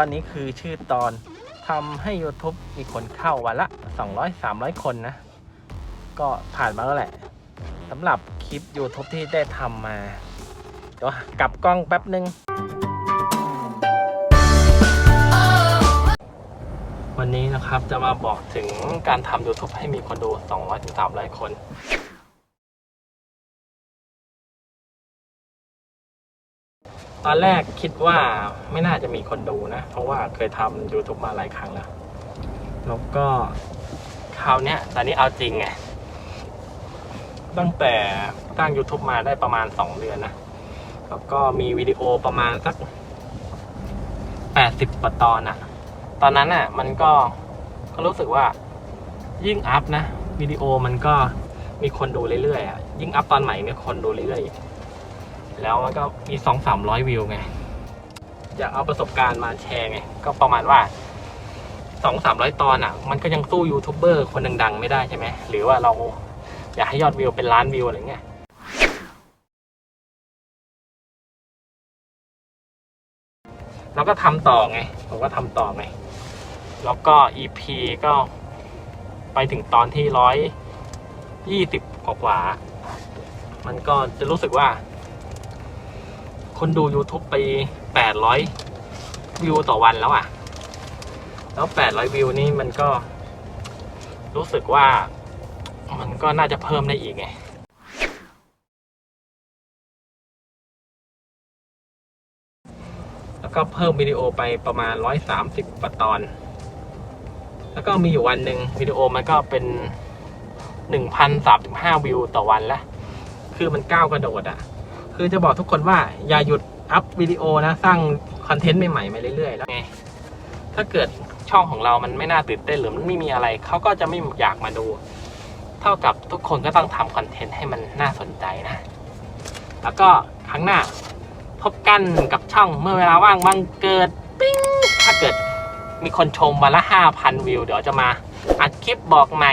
ตอนนี้คือชื่อตอนทำให้ YouTube มีคนเข้าวันละ 200-300 คนนะ ก็ผ่านมาแล้วแหละสำหรับคลิป YouTube ที่ได้ทำมาเดี๋ยวกลับกล้องแป๊บนึง วันนี้นะครับจะมาบอกถึงการทำ YouTube ให้มีคนดู 200-300 คน ตอนแรกคิดว่าไม่น่าจะมีคนดูนะ เพราะว่าเคยทำ YouTube มาหลายครั้งแล้ว แล้วก็คราวเนี้ย ตอนนี้เอาจริงไง ตั้งแต่ตั้ง YouTube มาได้ประมาณ 2 เดือนนะ แล้วก็มีวิดีโอประมาณสัก 80กว่าตอนอะตอนนั้นอะมันก็ก็รู้สึกว่ายิ่งอัพนะวิดีโอมันก็มีคนดูเรื่อยๆอะยิ่งอัพตอนใหม่มีคนดูเรื่อยๆ แล้วมันก็มีสองสามร้อยวิวไงอยากเอาประสบการณ์มาแชร์ไงก็ประมาณว่าสองสามร้อยตอนอะ มันก็ยังสู้ยูทูบเบอร์คนดัง ๆ ไม่ได้ใช่ไหมหรือว่าเราอยากให้ยอดวิวเป็นล้านวิวอะไรเงี้ยแล้วก็ทำต่อไง ผมก็ทำต่อไง แล้วก็ EP ก็ไปถึงตอนที่ร้อยยี่สิบกว่า มันก็จะรู้สึกว่า คนดู YouTube ไป 800 วิวต่อวันแล้วอะ่ะ แล้ว 800 วิวนี่มันก็ รู้สึกว่ามันก็น่าจะเพิ่มได้อีกไงแล้วก็เพิ่มวิดีโอไปประมาณ 130กว่าตอน แล้วก็มีอยู่วันหนึ่งวิดีโอมันก็เป็น 1,035 วิวต่อวันละ คือมันก้าวกระโดดอะ่ะ คือจะบอกทุกคนว่าอย่าหยุดอัพวิดีโอนะ สร้างคอนเทนต์ใหม่ๆมาเรื่อยๆ แล้วไง ถ้าเกิดช่องของเรามันไม่น่าตื่นเต้นหรือมันไม่มีอะไร เขาก็จะไม่อยากมาดู เท่ากับทุกคนก็ต้องทำคอนเทนต์ให้มันน่าสนใจนะ แล้วก็ครั้งหน้าพบกันกับช่องเมื่อเวลาว่างบังเกิดปิ้งถ้าเกิดมีคนชมวันละห้าพันวิว เดี๋ยวจะมาอัดคลิปบอกใหม่